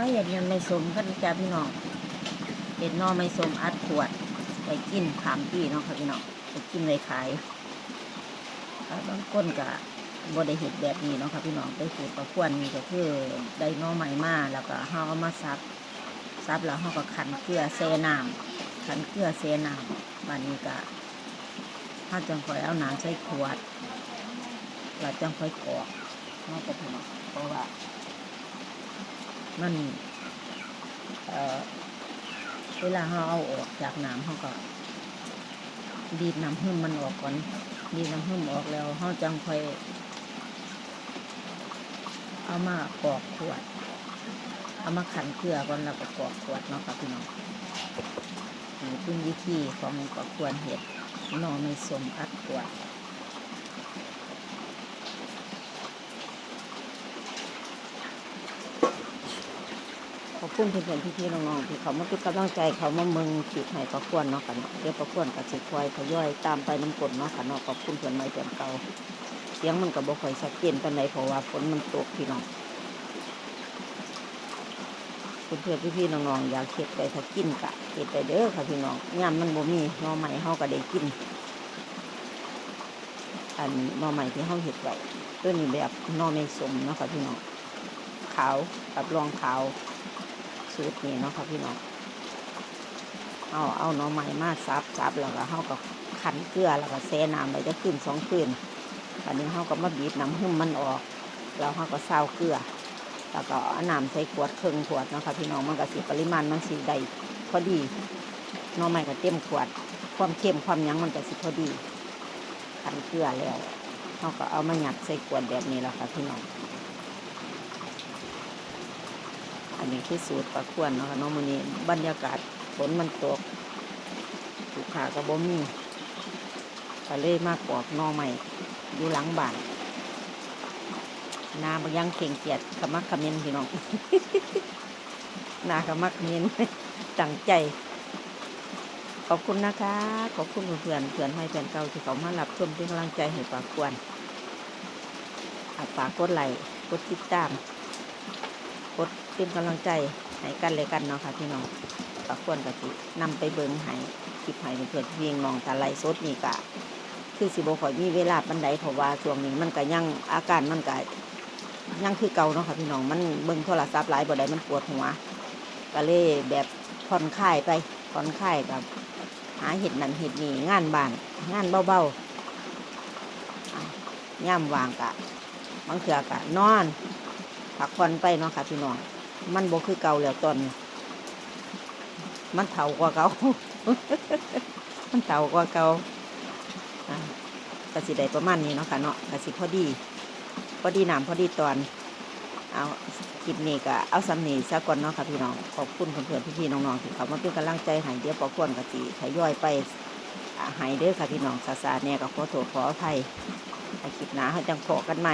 ไม่เห็นยังไม่สมกันจ้าพี่น้องเห็นนอไม่สมอัดขวดไปกินขามพี่เนาะค่ะพี่น้องไปกินเลยขายแล้วบางคนก็บ่ได้เห็ดแบบนี้เนาะค่ะพี่น้องได้สูตรประควนนี่ก็คือได้นอใหม่มาแล้วก็เฮาเอมาซับซับแล้วเฮาก็ขันเกลือแช่น้ำขันเกลือแช่น้ำบัดนี้ก็เฮาจังคอยเอาน้ำใส่ขวดแล้วจังคอยกรอกเนาะค่ะพี่น้องเพราะว่า มันเอ่อเวลาเราเอาออกจากน้ำเขาก็ดีดน้ำหึ่มมันออกก่อน ดีดน้ำหึ่มออกแล้วเขาจังค่อยเอามากรอกขวด เอามาขันเกลือก่อนแล้วก็กรอกขวดเนาะค่ะพี่น้องนี่เป็นวิธีของกรอกควรเห็ดนอไม่สมอัดขวด ขอบคุณเพื่อนๆพี่ๆน้องๆที่เขามาเป็นกำลังใจเขามามืองขีดให้ประควนเนาะกันเนาะเดี๋ยวประควนกับสิควายทยอยตามไปน้ำกดเนาะค่ะเนาะขอบคุณเพื่อนใหม่เพื่อนเก่าเสียงมันก็บ่ค่อยชัดเจนปานใดเพราะว่าฝนมันตกพี่น้องเพื่อนๆพี่ๆน้องๆอยากเฮ็ดไปถ้ากินกะเฮ็ดไปเด้อค่ะพี่น้องยามมันบ่มีหน่อใหม่เฮาก็ได้กิน อันหน่อใหม่ที่เฮาเฮ็ดไว้ตัวนี้แบบหน่อไม่สมเนาะค่ะพี่น้องขาวกับรองขาว สูตรนี้เนาะค่ะพี่น้องเอาเอาหน่อไม้มาซับซับแล้วก็เฮาก็ขันเกลือแล้วก็แช่น้ำไปจะขึ้นสองคืนอันนี้เฮาก็มาบีบน้ำหึ่มมันออก แล้วเฮาก็ซาวเกลือ แล้วก็น้ำใส่ขวดครึ่งขวดเนาะค่ะพี่น้องมันก็สิปริมาณมันสิได้พอดีหน่อไม้ก็เต็มขวด ความเค็มความยั้งมันก็สิพอดีขันเกลือแล้วเฮาก็เอามาหยัดใส่ขวดแบบนี้แหละค่ะพี่น้อง อันนี้คือสูตรปลาควนเนาะค่ะน้องมือนี้บรรยากาศฝนมันตกลูกค้าก็บ่มีก็เลยมากปอกหนอใหม่อยู่หลังบ้านนาบางยังเข่งเกียดขมักขม้นพี่น้องนาขมักขม้นตั้งใจ ขอบคุณนะคะ ขอบคุณเพื่อนเพื่อนให้เพื่อนเก่าที่เขามารับชมเป็นกำลังใจให้ปลาควนอะฝากกดไหลกดติดตาม กดเป็นกำลังใจให้กันเลยกันเนาะค่ะพี่น้องก็ควรกะสินำไปเบิ่งให้คลิปให้เพื่อนเพียงน้องตาไลฟ์สดนี่กะคือสิบข่อยมีเวลาบันไดเพราะว่าช่วงนี้มันก็ยังอาการมันก็ยังคือเก่าเนาะค่ะพี่น้องมันเบิ่งโทรศัพท์หลายบ่ได้มันปวดหัวก็เลยแบบผ่อนคลายไปผ่อนคลายกับหาเห็ดนั่นเห็ดนี่งานบ้านงานเบาๆย่ำวางกะบางเถื่อกะนอน พักผ่อนไปเนาะค่ะพี่น้อง มันบ่คือเก่าแล้วตอนนี้ มันเฒ่ากว่าเก่า มันเฒ่ากว่าเก่าอะกสิได้ประมาณนี้เนาะค่ะเนาะกระสิพอดี พอดีน้ำพอดีตอน เอาคลิปนี้ก็เอาสำเนีซะก่อนเนาะค่ะพี่น้อง ขอบคุณเพื่อนๆพี่ๆน้องๆที่เขามาเป็นกำลังใจให้เดียวปอควรกสิทยอยไปอ่าให้เด้อค่ะพี่น้องซาซาเนี่ยก็ขอโทษขออภัยคลิปหน้าเขาจังพอกันไหม